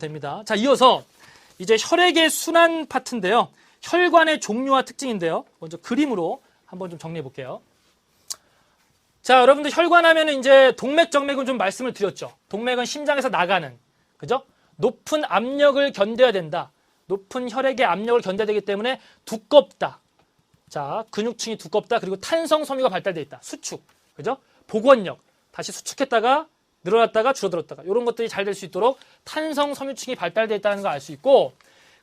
됩니다. 자, 이어서 이제 혈액의 순환 파트인데요. 혈관의 종류와 특징인데요. 먼저 그림으로 한번 좀 정리해 볼게요. 자, 여러분들 혈관 하면은 이제 동맥, 정맥은 좀 말씀을 드렸죠. 동맥은 심장에서 나가는, 그죠? 높은 압력을 견뎌야 된다. 높은 혈액의 압력을 견뎌야 되기 때문에 두껍다. 자, 근육층이 두껍다. 그리고 탄성 섬유가 발달돼 있다. 수축. 그죠? 복원력. 다시 수축했다가 늘어났다가 줄어들었다가 이런 것들이 잘 될 수 있도록 탄성 섬유층이 발달돼 있다는 걸 알 수 있고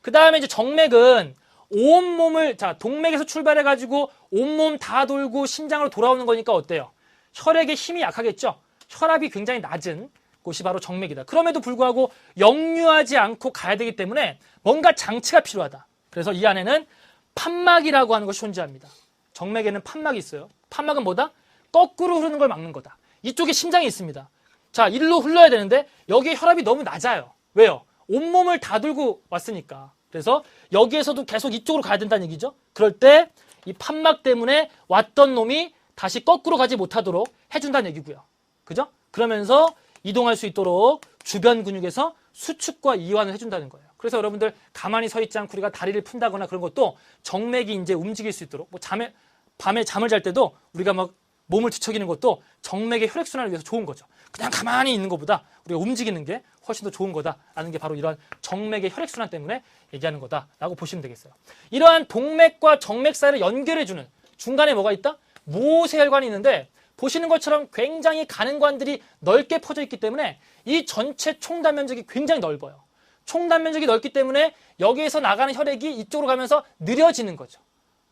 그 다음에 이제 정맥은 온몸을 자 동맥에서 출발해 가지고 온몸 다 돌고 심장으로 돌아오는 거니까 어때요? 혈액의 힘이 약하겠죠. 혈압이 굉장히 낮은 곳이 바로 정맥이다. 그럼에도 불구하고 역류하지 않고 가야 되기 때문에 뭔가 장치가 필요하다. 그래서 이 안에는 판막이라고 하는 것이 존재합니다. 정맥에는 판막이 있어요. 판막은 뭐다? 거꾸로 흐르는 걸 막는 거다. 이쪽에 심장이 있습니다. 자, 일로 흘러야 되는데 여기에 혈압이 너무 낮아요. 왜요? 온몸을 다 들고 왔으니까. 그래서 여기에서도 계속 이쪽으로 가야 된다는 얘기죠. 그럴 때 이 판막 때문에 왔던 놈이 다시 거꾸로 가지 못하도록 해준다는 얘기고요. 그죠? 그러면서 이동할 수 있도록 주변 근육에서 수축과 이완을 해준다는 거예요. 그래서 여러분들 가만히 서 있지 않고 우리가 다리를 푼다거나 그런 것도 정맥이 이제 움직일 수 있도록 뭐 잠에 밤에 잠을 잘 때도 우리가 막 몸을 뒤척이는 것도 정맥의 혈액순환을 위해서 좋은 거죠. 그냥 가만히 있는 것보다 우리가 움직이는 게 훨씬 더 좋은 거다라는 게 바로 이러한 정맥의 혈액순환 때문에 얘기하는 거다라고 보시면 되겠어요. 이러한 동맥과 정맥 사이를 연결해주는 중간에 뭐가 있다? 모세혈관이 있는데 보시는 것처럼 굉장히 가는관들이 넓게 퍼져 있기 때문에 이 전체 총단 면적이 굉장히 넓어요. 총단 면적이 넓기 때문에 여기에서 나가는 혈액이 이쪽으로 가면서 느려지는 거죠.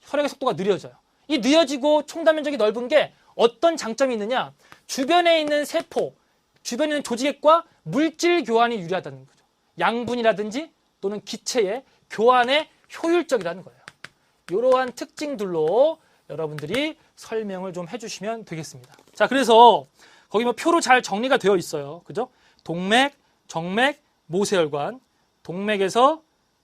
혈액의 속도가 느려져요. 이 느려지고 총단 면적이 넓은 게 어떤 장점이 있느냐? 주변에 있는 세포, 주변에 있는 조직액과 물질 교환이 유리하다는 거죠. 양분이라든지 또는 기체의 교환에 효율적이라는 거예요. 이러한 특징들로 여러분들이 설명을 좀 해주시면 되겠습니다. 자, 그래서 거기 뭐 표로 잘 정리가 되어 있어요. 그죠? 동맥, 정맥, 모세혈관. 동맥에서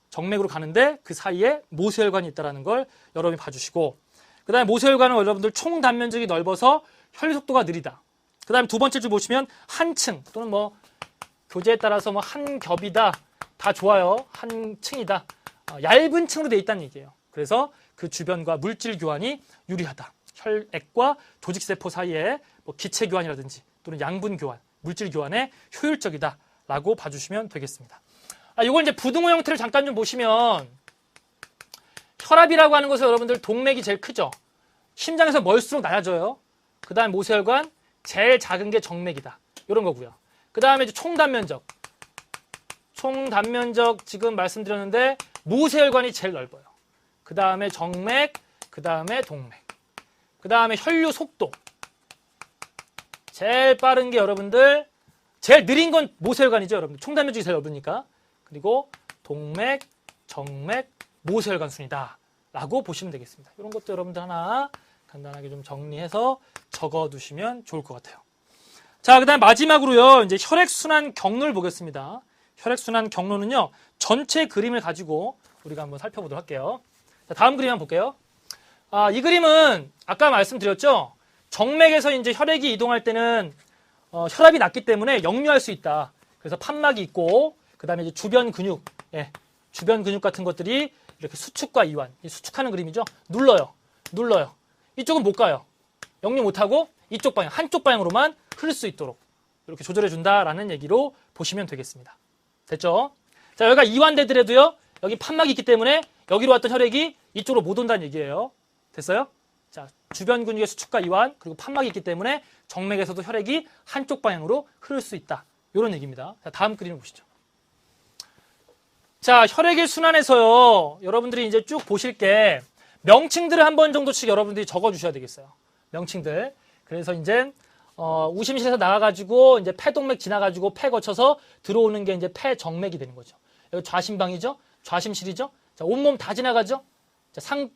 정맥으로 가는데 그 사이에 모세혈관이 있다는 걸 여러분이 봐주시고 그 다음에 모세혈관은 여러분들 총 단면적이 넓어서 혈류 속도가 느리다. 그 다음에 두 번째 줄 보시면 한 층 또는 뭐 교재에 따라서 뭐 한 겹이다 다 좋아요. 한 층이다. 어, 얇은 층으로 돼 있다는 얘기예요. 그래서 그 주변과 물질 교환이 유리하다. 혈액과 조직세포 사이에 뭐 기체 교환이라든지 또는 양분 교환, 물질 교환에 효율적이다라고 봐주시면 되겠습니다. 아, 이걸 이제 부등호 형태를 잠깐 좀 보시면 혈압이라고 하는 것은 여러분들 동맥이 제일 크죠. 심장에서 멀수록 낮아져요. 그 다음에 모세혈관 제일 작은 게 정맥이다. 이런 거고요. 그 다음에 총단면적. 총단면적 지금 말씀드렸는데 모세혈관이 제일 넓어요. 그 다음에 정맥, 그 다음에 동맥. 그 다음에 혈류 속도. 제일 빠른 게 여러분들 제일 느린 건 모세혈관이죠, 여러분. 총단면적이 제일 넓으니까. 그리고 동맥, 정맥, 모세혈관 순이다. 라고 보시면 되겠습니다. 이런 것도 여러분들 하나 간단하게 좀 정리해서 적어 두시면 좋을 것 같아요. 자, 그 다음 마지막으로요, 이제 혈액순환 경로를 보겠습니다. 혈액순환 경로는요, 전체 그림을 가지고 우리가 한번 살펴보도록 할게요. 자, 다음 그림 한번 볼게요. 아, 이 그림은 아까 말씀드렸죠? 정맥에서 이제 혈액이 이동할 때는 어, 혈압이 낮기 때문에 역류할 수 있다. 그래서 판막이 있고, 그 다음에 주변 근육, 예, 주변 근육 같은 것들이 이렇게 수축과 이완, 수축하는 그림이죠. 눌러요. 눌러요. 이쪽은 못 가요. 역류 못하고 이쪽 방향, 한쪽 방향으로만 흐를 수 있도록 이렇게 조절해 준다라는 얘기로 보시면 되겠습니다. 됐죠? 자, 여기가 이완되더라도요. 여기 판막이 있기 때문에 여기로 왔던 혈액이 이쪽으로 못 온다는 얘기예요. 됐어요? 자, 주변 근육의 수축과 이완 그리고 판막이 있기 때문에 정맥에서도 혈액이 한쪽 방향으로 흐를 수 있다. 이런 얘기입니다. 자, 다음 그림을 보시죠. 자, 혈액의 순환에서요. 여러분들이 이제 쭉 보실 게 명칭들을 한 번 정도씩 여러분들이 적어 주셔야 되겠어요. 명칭들. 그래서 이제 어, 우심실에서 나가가지고 이제 폐동맥 지나가지고 폐 거쳐서 들어오는 게 이제 폐정맥이 되는 거죠. 여기 좌심방이죠. 좌심실이죠. 자, 온몸 다 지나가죠. 자, 상,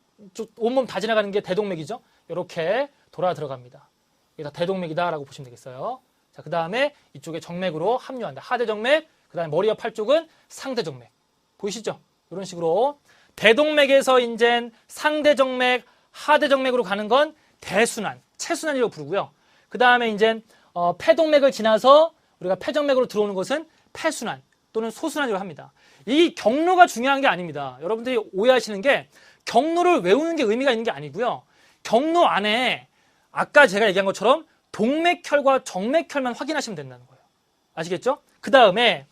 온몸 다 지나가는 게 대동맥이죠. 이렇게 돌아 들어갑니다. 이게 다 대동맥이다라고 보시면 되겠어요. 자, 그 다음에 이쪽에 정맥으로 합류한다. 하대정맥, 그 다음에 머리와 팔 쪽은 상대정맥. 보이시죠? 이런 식으로 대동맥에서 이제 상대정맥, 하대정맥으로 가는 건 대순환, 체순환이라고 부르고요. 그 다음에 이제 어, 폐동맥을 지나서 우리가 폐정맥으로 들어오는 것은 폐순환 또는 소순환이라고 합니다. 이 경로가 중요한 게 아닙니다. 여러분들이 오해하시는 게 경로를 외우는 게 의미가 있는 게 아니고요. 경로 안에 아까 제가 얘기한 것처럼 동맥혈과 정맥혈만 확인하시면 된다는 거예요. 아시겠죠? 그 다음에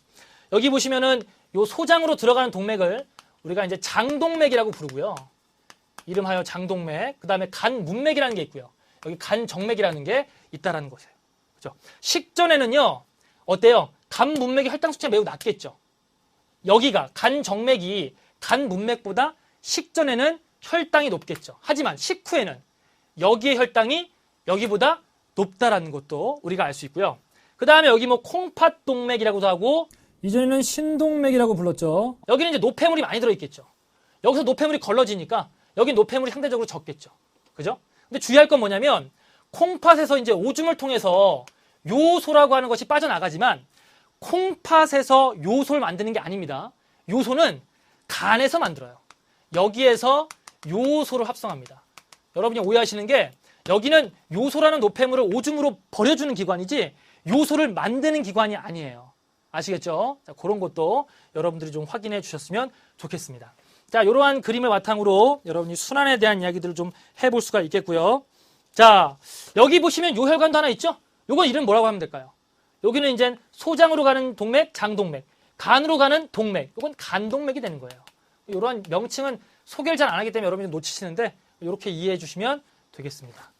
여기 보시면은 요 소장으로 들어가는 동맥을 우리가 이제 장동맥이라고 부르고요. 이름하여 장동맥. 그 다음에 간 문맥이라는 게 있고요. 여기 간 정맥이라는 게 있다라는 거예요. 그죠? 식전에는요, 어때요? 간 문맥의 혈당 수치가 매우 낮겠죠. 여기가 간 정맥이 간 문맥보다 식전에는 혈당이 높겠죠. 하지만 식후에는 여기의 혈당이 여기보다 높다라는 것도 우리가 알 수 있고요. 그 다음에 여기 뭐 콩팥 동맥이라고도 하고 이전에는 신동맥이라고 불렀죠. 여기는 이제 노폐물이 많이 들어있겠죠. 여기서 노폐물이 걸러지니까 여기 노폐물이 상대적으로 적겠죠. 그죠? 근데 주의할 건 뭐냐면 콩팥에서 이제 오줌을 통해서 요소라고 하는 것이 빠져나가지만 콩팥에서 요소를 만드는 게 아닙니다. 요소는 간에서 만들어요. 여기에서 요소를 합성합니다. 여러분이 오해하시는 게 여기는 요소라는 노폐물을 오줌으로 버려주는 기관이지 요소를 만드는 기관이 아니에요. 아시겠죠? 자, 그런 것도 여러분들이 좀 확인해 주셨으면 좋겠습니다. 자, 이러한 그림을 바탕으로 여러분이 순환에 대한 이야기들을 좀 해볼 수가 있겠고요. 자, 여기 보시면 요 혈관도 하나 있죠? 요건 이름 뭐라고 하면 될까요? 여기는 이제 소장으로 가는 동맥, 장동맥, 간으로 가는 동맥, 이건 간동맥이 되는 거예요. 이러한 명칭은 소개를 잘 안 하기 때문에 여러분이 놓치시는데 이렇게 이해해 주시면 되겠습니다.